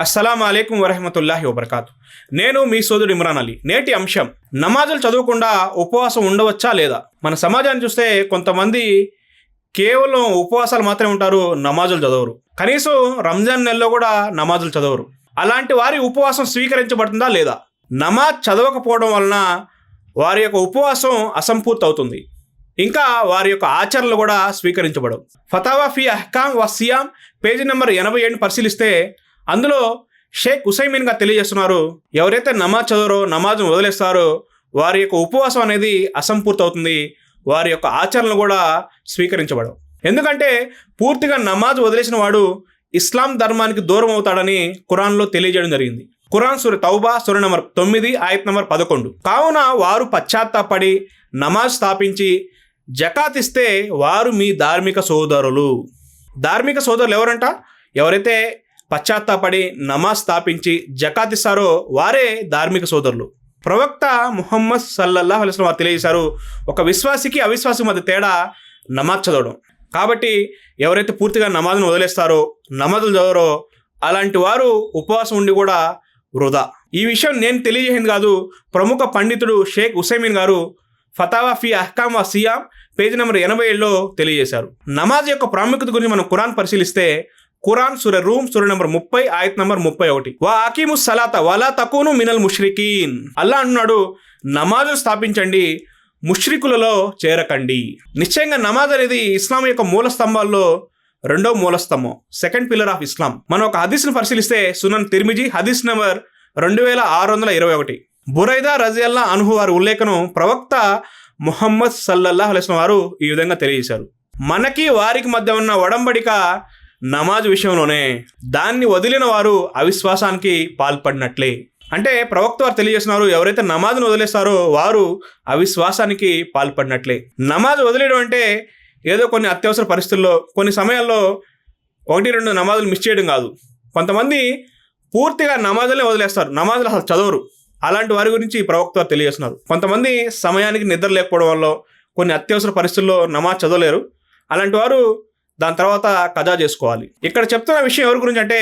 అస్సలం అయికం వరహమతుల్లాహి వబర్కాతు. నేను మీ సోదరుడు ఇమ్రాన్ అలీ. నేటి అంశం నమాజులు చదవకుండా ఉపవాసం ఉండవచ్చా లేదా? మన సమాజాన్ని చూస్తే కొంతమంది కేవలం ఉపవాసాలు మాత్రమే ఉంటారు నమాజులు చదవరు. కనీసం రంజాన్ నెలలో కూడా నమాజులు చదవరు. అలాంటి వారి ఉపవాసం స్వీకరించబడుతుందా లేదా? నమాజ్ చదవకపోవడం వలన వారి యొక్క ఉపవాసం అసంపూర్తి అవుతుంది ఇంకా వారి యొక్క ఆచరణలు కూడా స్వీకరించబడవు. ఫతావా ఫీ అహ్కామ్ వ పేజీ నెంబర్ ఎనభై ఏడు పరిశీలిస్తే అందులో షేక్ హుసైమీన్ తెలియజేస్తున్నారు ఎవరైతే నమాజ్ చదవరో నమాజ్ను వదిలేస్తారో వారి యొక్క ఉపవాసం అనేది అసంపూర్తవుతుంది. వారి యొక్క ఆచరణలు కూడా స్వీకరించబడవు. ఎందుకంటే పూర్తిగా నమాజ్ వదిలేసిన వాడు ఇస్లాం ధర్మానికి దూరం అవుతాడని ఖురాన్లో తెలియజేయడం జరిగింది. ఖురాన్ సూర్య తౌబా సూర్య నంబర్ తొమ్మిది ఆయత్ నంబర్ పదకొండు. కావున వారు పశ్చాత్తాపడి నమాజ్ స్థాపించి జకాత్ ఇస్తే వారు మీ ధార్మిక సోదరులు. ధార్మిక సోదరులు ఎవరంట? ఎవరైతే పశ్చాత్తాపడి నమాజ్ స్థాపించి జకాతిస్తారో వారే ధార్మిక సోదరులు. ప్రవక్త ముహమ్మద్ సల్లల్లాహు అలైస్ వారు తెలియజేశారు ఒక విశ్వాసికి అవిశ్వాసం మధ్య తేడా నమాజ్ చదవడం. కాబట్టి ఎవరైతే పూర్తిగా నమాజ్ను వదిలేస్తారో నమాజులు చదవరో అలాంటి వారు ఉపవాసం ఉండి కూడా వృధా. ఈ విషయం నేను తెలియజేసింది కాదు ప్రముఖ పండితుడు షేక్ హుసైమీన్ గారు ఫతావా ఫీ అహ్కామ్ వా సియామ్ పేజీ నెంబర్ ఎనభై ఏడులో తెలియజేశారు. నమాజ్ యొక్క ప్రాముఖ్యత గురించి మనం ఖురాన్ పరిశీలిస్తే ఖురాన్ సుర రూమ్ సుర నంబర్ ముప్పై ఆయత్ నంబర్ ముప్పై ఒకటి. వా అకీము సలాత వలా తకును మినల్ ముష్రికీన్. అల్లా అంటున్నాడు నమాజు స్థాపించండి ముష్రికులలో చేరకండి. నిశ్చయంగా నమాజ్ అనేది ఇస్లాం యొక్క మూల స్తంభాల్లో రెండో మూల స్తంభం సెకండ్ పిల్లర్ ఆఫ్ ఇస్లాం మనం ఒక హదీస్ను పరిశీలిస్తే సునన్ తిరిమిజి హదీస్ నెంబర్ రెండు వేల ఆరు వందల ఇరవై ఒకటి. బురైదా రజియల్లా అనుహు వారి ఉల్లేఖనం ప్రవక్త ముహమ్మద్ సల్లల్లా అలైస్ వారు ఈ విధంగా తెలియజేశారు. మనకి వారికి మధ్య ఉన్న ఒడంబడిక నమాజ్ విషయంలోనే దాన్ని వదిలిన వారు అవిశ్వాసానికి పాల్పడినట్లే. అంటే ప్రవక్త వారు తెలియజేస్తున్నారు ఎవరైతే నమాజ్ను వదిలేస్తారో వారు అవిశ్వాసానికి పాల్పడినట్లే. నమాజ్ వదిలేయడం అంటే ఏదో కొన్ని అత్యవసర పరిస్థితుల్లో కొన్ని సమయాల్లో ఒకటి రెండు నమాజులు మిస్ చేయడం కాదు. కొంతమంది పూర్తిగా నమాజులే వదిలేస్తారు నమాజులు అసలు చదవరు. అలాంటి వారి గురించి ప్రవక్త వారు తెలియజేస్తున్నారు. కొంతమంది సమయానికి నిద్ర లేకపోవడం వల్ల కొన్ని అత్యవసర పరిస్థితుల్లో నమాజ్ చదవలేరు. అలాంటి వారు దాని తర్వాత కజా చేసుకోవాలి. ఇక్కడ చెప్తున్న విషయం ఎవరి గురించి అంటే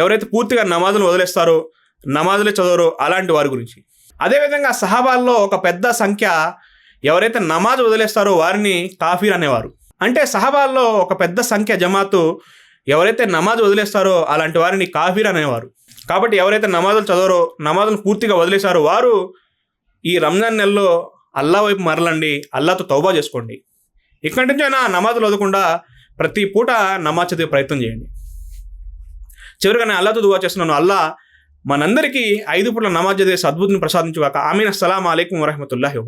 ఎవరైతే పూర్తిగా నమాజులు వదిలేస్తారో నమాజులే చదవరో అలాంటి వారి గురించి. అదేవిధంగా సహాబాల్లో ఒక పెద్ద సంఖ్య ఎవరైతే నమాజ్ వదిలేస్తారో వారిని కాఫీర్ అనేవారు. అంటే సహాబాల్లో ఒక పెద్ద సంఖ్య జమాతు ఎవరైతే నమాజ్ వదిలేస్తారో అలాంటి వారిని కాఫీర్ అనేవారు. కాబట్టి ఎవరైతే నమాజులు చదవరో నమాజులు పూర్తిగా వదిలేశారో వారు ఈ రంజాన్ నెలలో అల్లా వైపు మరలండి అల్లాతో తౌబా చేసుకోండి. ఇక్కడి నుంచి అయినా నమాజులు వదకుండా ప్రతి పూట నమాజ్ చదివే ప్రయత్నం చేయండి. చివరిగా నేను అల్లాతో దువా చేస్తున్నాను. అల్లా మనందరికీ ఐదు పూట్ల నమాజ్ చదివే సద్బుద్ధిని ప్రసాదించుగాక. ఆమీన్. అస్సలం అలైకం వరహమతుల్లాహి